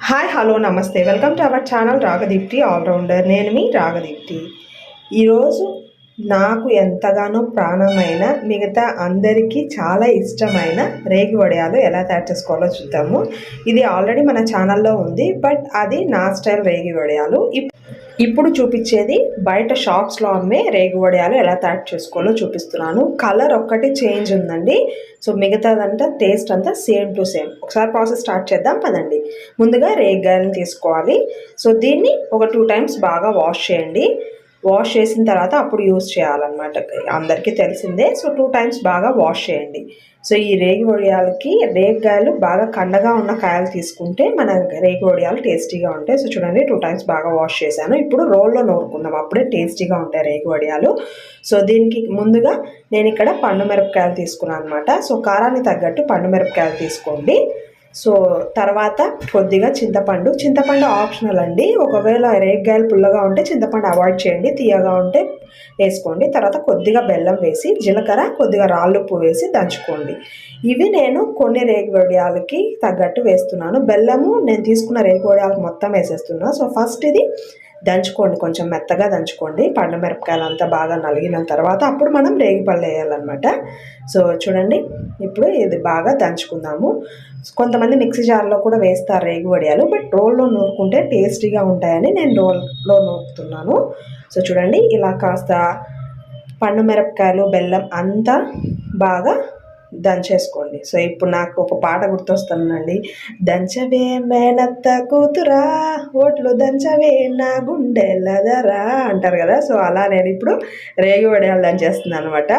Hi hello నమస్తే. Welcome to our channel Ragadeepthi all rounder నేను మీ రాగదీప్తి ఈరోజు నాకు ఎంతగానో ప్రాణమైన మిగతా అందరికీ చాలా ఇష్టమైన రేగి వడియాలు ఎలా తయారు చేసుకోవాలో చూద్దాము. ఇది ఆల్రెడీ మన ఛానల్లో ఉంది బట్ అది నా స్టైల్ రేగి వడియాలు. ఇప్- ఇప్పుడు చూపించేది బయట షాప్స్లో అమ్మే రేగు వడియాలు ఎలా తయారు చేసుకోవాలో చూపిస్తున్నాను. కలర్ ఒక్కటి చేంజ్ ఉందండి. సో మిగతాదంతా టేస్ట్ అంతా సేమ్ టు సేమ్ ఒకసారి ప్రాసెస్ స్టార్ట్ చేద్దాం పదండి. ముందుగా రేగాయలను తీసుకోవాలి. సో దీన్ని ఒక టూ టైమ్స్ బాగా వాష్ చేయండి. వాష్ చేసిన తర్వాత అప్పుడు యూస్ చేయాలన్నమాట. అందరికీ తెలిసిందే. సో టూ టైమ్స్ బాగా వాష్ చేయండి. సో ఈ రేగి వడియాలకి రేగికాయలు బాగా కండగా ఉన్న కాయలు తీసుకుంటే మన రేగి వడియాలు టేస్టీగా ఉంటాయి. సో చూడండి టూ టైమ్స్ బాగా వాష్ చేశాను. ఇప్పుడు రోల్లో నూరుకుందాం. అప్పుడే టేస్టీగా ఉంటాయి రేగి వడియాలు. సో దీనికి ముందుగా నేను ఇక్కడ పండు మిరపకాయలు తీసుకున్నాను అనమాట సో కారాన్ని తగ్గట్టు పండు మిరపకాయలు తీసుకోండి. సో తర్వాత కొద్దిగా చింతపండు. చింతపండు ఆప్షనల్ అండి. ఒకవేళ రేగ్గాయలు పుల్లగా ఉంటే చింతపండు అవాయిడ్ చేయండి. తీయగా ఉంటే వేసుకోండి. తర్వాత కొద్దిగా బెల్లం వేసి జీలకర్ర కొద్దిగా రాళ్ళుప్పు వేసి దంచుకోండి. ఇవి నేను కొన్ని రేగి వడియాలకి తగ్గట్టు వేస్తున్నాను. బెల్లము నేను తీసుకున్న రేగి వడియాలకు మొత్తం వేసేస్తున్నాను సో ఫస్ట్ ఇది దంచుకోండి కొంచెం మెత్తగా దంచుకోండి. పండు మిరపకాయలు అంతా బాగా నలిగిన తర్వాత అప్పుడు మనం రేగిపళ్ళు వేయాలన్నమాట. సో చూడండి ఇప్పుడు ఇది బాగా దంచుకుందాము. కొంతమంది మిక్సీ జార్లో కూడా వేస్తారు రేగి వడియాలు బట్ రోల్లో నూరుకుంటే టేస్టీగా ఉంటాయని నేను రోల్లో నూరుతున్నాను. సో చూడండి ఇలా కాస్త పండు మిరపకాయలు బెల్లం అంతా బాగా దంచేసుకోండి. సో ఇప్పుడు నాకు ఒక పాట గుర్తొస్తుందండి. దంచవే మేనత్త కూతురా ఓట్లు దంచవే నా గుండెలదరా అంటారు కదా. సో అలా నేను ఇప్పుడు రేగి వడియాలు దంచేస్తున్నాను అనమాట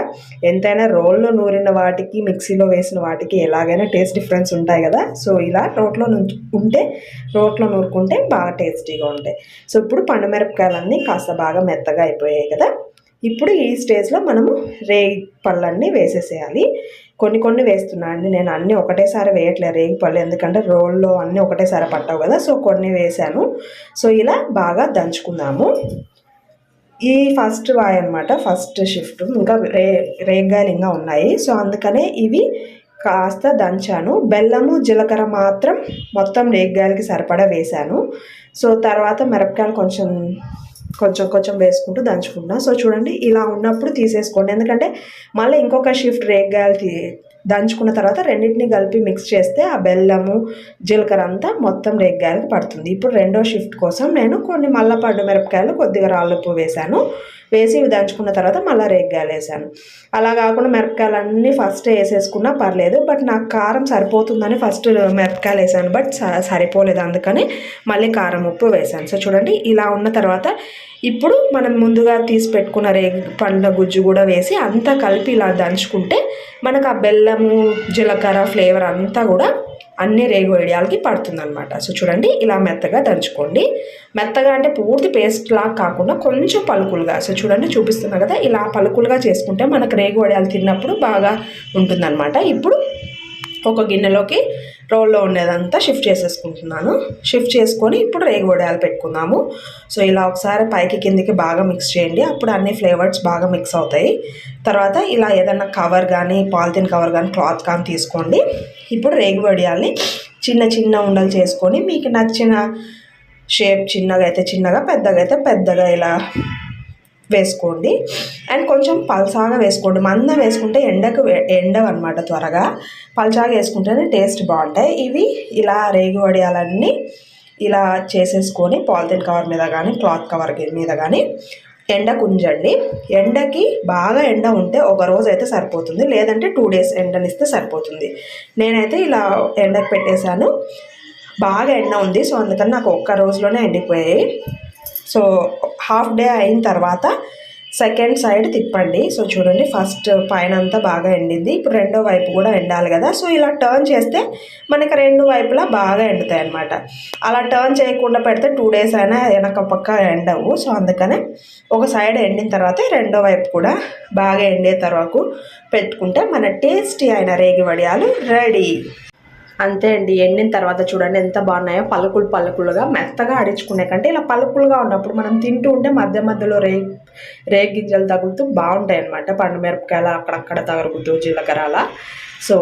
ఎంతైనా రోల్లో నూరిన వాటికి మిక్సీలో వేసిన వాటికి ఎలాగైనా టేస్ట్ డిఫరెన్స్ ఉంటాయి కదా. సో ఇలా రోట్లో నుంచి ఉంటే రోట్లో నూరుకుంటే బాగా టేస్టీగా ఉంటాయి. సో ఇప్పుడు పండు మిరపకాయలన్నీ కాస్త బాగా మెత్తగా అయిపోయాయి కదా. ఇప్పుడు ఈ స్టేజ్లో మనము రేగి పళ్ళన్నీ వేసేసేయాలి. కొన్ని కొన్ని వేస్తున్నా అండి. నేను అన్నీ ఒకటేసారి వేయట్లేదు రేగి పళ్ళు ఎందుకంటే రోల్లో అన్నీ ఒకటేసారి పట్టవు కదా. సో కొన్ని వేసాను సో ఇలా బాగా దంచుకుందాము. ఈ ఫస్ట్ వాయ్ అనమాట ఫస్ట్ షిఫ్ట్. ఇంకా రే రేగ్గాయలు ఇంకా ఉన్నాయి. సో అందుకనే ఇవి కాస్త దంచాను. బెల్లము జీలకర్ర మాత్రం మొత్తం రేగ్గాయలకి సరిపడా వేశాను. సో తర్వాత మిరపకాయలు కొంచెం కొంచెం కొంచెం వేసుకుంటూ దంచుకుంటున్నా సో చూడండి ఇలా ఉన్నప్పుడు తీసేసుకోండి. ఎందుకంటే మళ్ళీ ఇంకొక షిఫ్ట్ రేగ్గాయలు తీ దంచుకున్న తర్వాత రెండింటిని కలిపి మిక్స్ చేస్తే ఆ బెల్లము జీలకర్ర అంతా మొత్తం రేగ్గాయలకి పడుతుంది. ఇప్పుడు రెండో షిఫ్ట్ కోసం నేను కొన్ని మల్లపండు మిరపకాయలు కొద్దిగా రాళ్ళుప్పు వేశాను. వేసి ఇవి దంచుకున్న తర్వాత మళ్ళీ రేగ్గాయలు వేసాను అలా కాకుండా మిరపకాయలు అన్నీ ఫస్ట్ వేసేసుకున్నా పర్లేదు బట్ నాకు కారం సరిపోతుందని ఫస్ట్ మిరపకాయలు వేసాను బట్ స- సరిపోలేదు అందుకని మళ్ళీ కారం ఉప్పు వేసాను. సో చూడండి ఇలా ఉన్న తర్వాత ఇప్పుడు మనం ముందుగా తీసి పెట్టుకున్న రేగి పండ్ల గుజ్జు కూడా వేసి అంతా కలిపి ఇలా దంచుకుంటే మనకు ఆ బెల్లము జీలకర్ర ఫ్లేవర్ అంతా కూడా అన్ని రేగు వేడియాలకి పడుతుంది అనమాట సో చూడండి ఇలా మెత్తగా దంచుకోండి. మెత్తగా అంటే పూర్తి పేస్ట్ లాగా కాకుండా కొంచెం పలుకులుగా సో చూడండి చూపిస్తున్నా కదా ఇలా పలుకులుగా చేసుకుంటే మనకు రేగు వడియాలు తిన్నప్పుడు బాగా ఉంటుందన్నమాట. ఇప్పుడు ఒక గిన్నెలోకి రోల్లో ఉండేదంతా షిఫ్ట్ చేసేసుకుంటున్నాను. షిఫ్ట్ చేసుకొని ఇప్పుడు రేగు వడియాలు పెట్టుకుందాము. సో ఇలా ఒకసారి పైకి కిందికి బాగా మిక్స్ చేయండి. అప్పుడు అన్ని ఫ్లేవర్స్ బాగా మిక్స్ అవుతాయి. తర్వాత ఇలా ఏదైనా కవర్ కానీ పాలిథిన్ కవర్ కానీ క్లాత్ కానీ తీసుకోండి. ఇప్పుడు రేగి వడియాల్ని చిన్న చిన్న ఉండలు చేసుకొని మీకు నచ్చిన షేప్ చిన్నగా అయితే చిన్నగా పెద్దగా అయితే పెద్దగా ఇలా వేసుకోండి. అండ్ కొంచెం పల్సాగా వేసుకోండి. మందం వేసుకుంటే ఎండకు ఎండవు అనమాట త్వరగా. పల్చాగా వేసుకుంటేనే టేస్ట్ బాగుంటాయి. ఇవి ఇలా రేగి వడియాలన్నీ ఇలా చేసేసుకొని పాలిథిన్ కవర్ మీద కానీ క్లాత్ కవర్ మీద కానీ ఎండకు ఉంచండి ఎండకి బాగా ఎండ ఉంటే ఒక రోజు అయితే సరిపోతుంది. లేదంటే టూ డేస్ ఎండనిస్తే సరిపోతుంది. నేనైతే ఇలా ఎండకు పెట్టేశాను. బాగా ఎండ ఉంది. సో అందుకని నాకు ఒక్క రోజులోనే ఎండిపోయాయి. సో హాఫ్ డే అయిన తర్వాత సెకండ్ సైడ్ తిప్పండి. సో చూడండి ఫస్ట్ పైన అంతా బాగా ఎండింది. ఇప్పుడు రెండో వైపు కూడా ఎండాలి కదా. సో ఇలా టర్న్ చేస్తే మనకి రెండు వైపులా బాగా ఎండుతాయి అనమాట అలా టర్న్ చేయకుండా పెడితే టూ డేస్ అయినా వెనక పక్క ఎండవు. సో అందుకనే ఒక సైడ్ ఎండిన తర్వాత రెండో వైపు కూడా బాగా ఎండే తర్వాత పెట్టుకుంటే మన టేస్టీ అయిన రేగి వడియాలు రెడీ. అంతే అండి ఎండిన తర్వాత చూడండి ఎంత బాగున్నాయో పలుకులు పలుకులుగా మెత్తగా అడించుకునే కంటే ఇలా పలుకులుగా ఉన్నప్పుడు మనం తింటూ ఉంటే మధ్య మధ్యలో రే రేగి గింజలు తగులుతూ బాగుంటాయి అనమాట పండు మిరపకాయలు అక్కడక్కడ తగులుతూ జీలకర్ర సో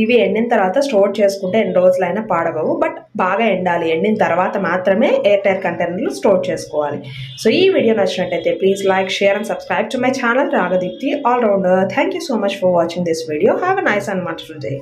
ఇవి ఎండిన తర్వాత స్టోర్ చేసుకుంటే ఎన్ని రోజులైనా పాడవవు. బట్ బాగా ఎండాలి ఎండిన తర్వాత మాత్రమే ఎయిర్ టైర్ కంటైనర్లు స్టోర్ చేసుకోవాలి. సో ఈ వీడియో నచ్చినట్టయితే please like share and subscribe to my channel Ragadeepthi all rounder. Thank you so much for watching this video. Have a nice and much day.